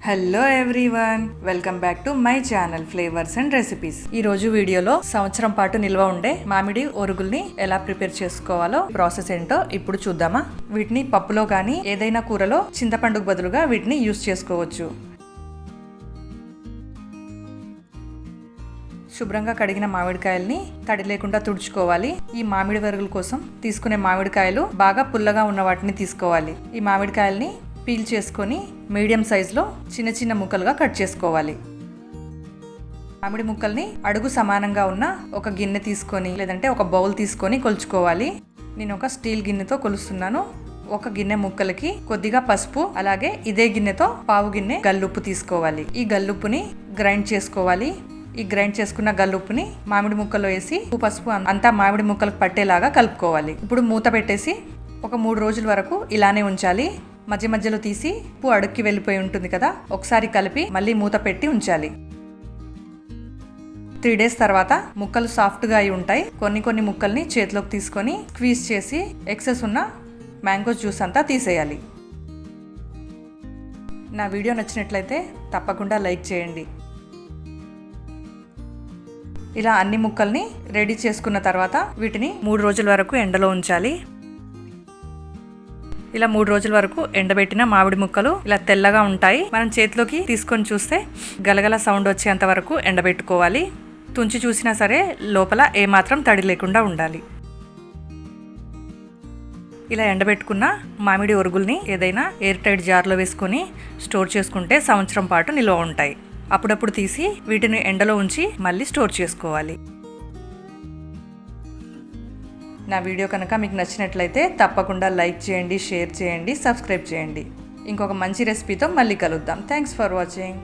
Hello everyone welcome back to my channel flavours and recipes ఈ రోజు వీడియోలో సంవత్సరం పాటు నిల్వ ఉండే మామిడి ఒరుగుల్ని ఎలా ప్రిపేర్ చేసుకోవాలో ప్రాసెస్ ఏంటో ఇప్పుడు చూద్దామా? వీటిని పప్పులో కానీ ఏదైనా కూరలో చింతపండుకు బదులుగా వీటిని యూస్ చేసుకోవచ్చు. శుభ్రంగా కడిగిన మామిడికాయల్ని తడి లేకుండా తుడుచుకోవాలి. ఈ మామిడి వరుగుల కోసం తీసుకునే మామిడికాయలు బాగా పుల్లగా ఉన్న వాటిని తీసుకోవాలి. ఈ మామిడికాయల్ని పీల్ చేసుకొని మీడియం సైజులో చిన్న చిన్న ముక్కలుగా కట్ చేసుకోవాలి. మామిడి ముక్కల్ని అడుగు సమానంగా ఉన్న ఒక గిన్నె తీసుకొని లేదంటే ఒక బౌల్ తీసుకొని కొలుచుకోవాలి. నేను ఒక స్టీల్ గిన్నెతో కొలుస్తున్నాను. ఒక గిన్నె ముక్కలకి కొద్దిగా పసుపు అలాగే ఇదే గిన్నెతో పావు గిన్నె గల్లుప్పు తీసుకోవాలి. ఈ గల్లుప్పుని గ్రైండ్ చేసుకోవాలి. ఈ గ్రైండ్ చేసుకున్న గల్లుప్పుని మామిడి ముక్కలో వేసి పసుపు అంతా మామిడి ముక్కలకు పట్టేలాగా కలుపుకోవాలి. ఇప్పుడు మూత పెట్టేసి ఒక మూడు రోజుల వరకు ఇలానే ఉంచాలి. మధ్య మధ్యలో తీసి ఉప్పు అడుక్కి వెళ్ళిపోయి ఉంటుంది కదా ఒకసారి కలిపి మళ్ళీ మూత పెట్టి ఉంచాలి. త్రీ డేస్ తర్వాత ముక్కలు సాఫ్ట్గా అయి ఉంటాయి. కొన్ని కొన్ని ముక్కల్ని చేతిలోకి తీసుకొని క్వీజ్ చేసి ఎక్సెస్ ఉన్న మ్యాంగో జ్యూస్ అంతా తీసేయాలి. నా వీడియో నచ్చినట్లయితే తప్పకుండా లైక్ చేయండి. ఇలా అన్ని ముక్కల్ని రెడీ చేసుకున్న తర్వాత వీటిని మూడు రోజుల వరకు ఎండలో ఉంచాలి. ఇలా మూడు రోజుల వరకు ఎండబెట్టిన మామిడి ముక్కలు ఇలా తెల్లగా ఉంటాయి. మనం చేతిలోకి తీసుకొని చూస్తే గలగల సౌండ్ వచ్చేంత వరకు ఎండబెట్టుకోవాలి. తుంచి చూసినా సరే లోపల ఏమాత్రం తడి లేకుండా ఉండాలి. ఇలా ఎండబెట్టుకున్న మామిడి ఒరుగుల్ని ఏదైనా ఎయిర్ టైట్ జార్లో వేసుకొని స్టోర్ చేసుకుంటే సంవత్సరం పాటు నిల్వ ఉంటాయి. అప్పుడప్పుడు తీసి వీటిని ఎండలో ఉంచి మళ్ళీ స్టోర్ చేసుకోవాలి. నా వీడియో కనుక మీకు నచ్చినట్లయితే తప్పకుండా లైక్ చేయండి షేర్ చేయండి సబ్స్క్రైబ్ చేయండి. ఇంకొక మంచి రెసిపీతో మళ్ళీ కలుద్దాం. Thanks for watching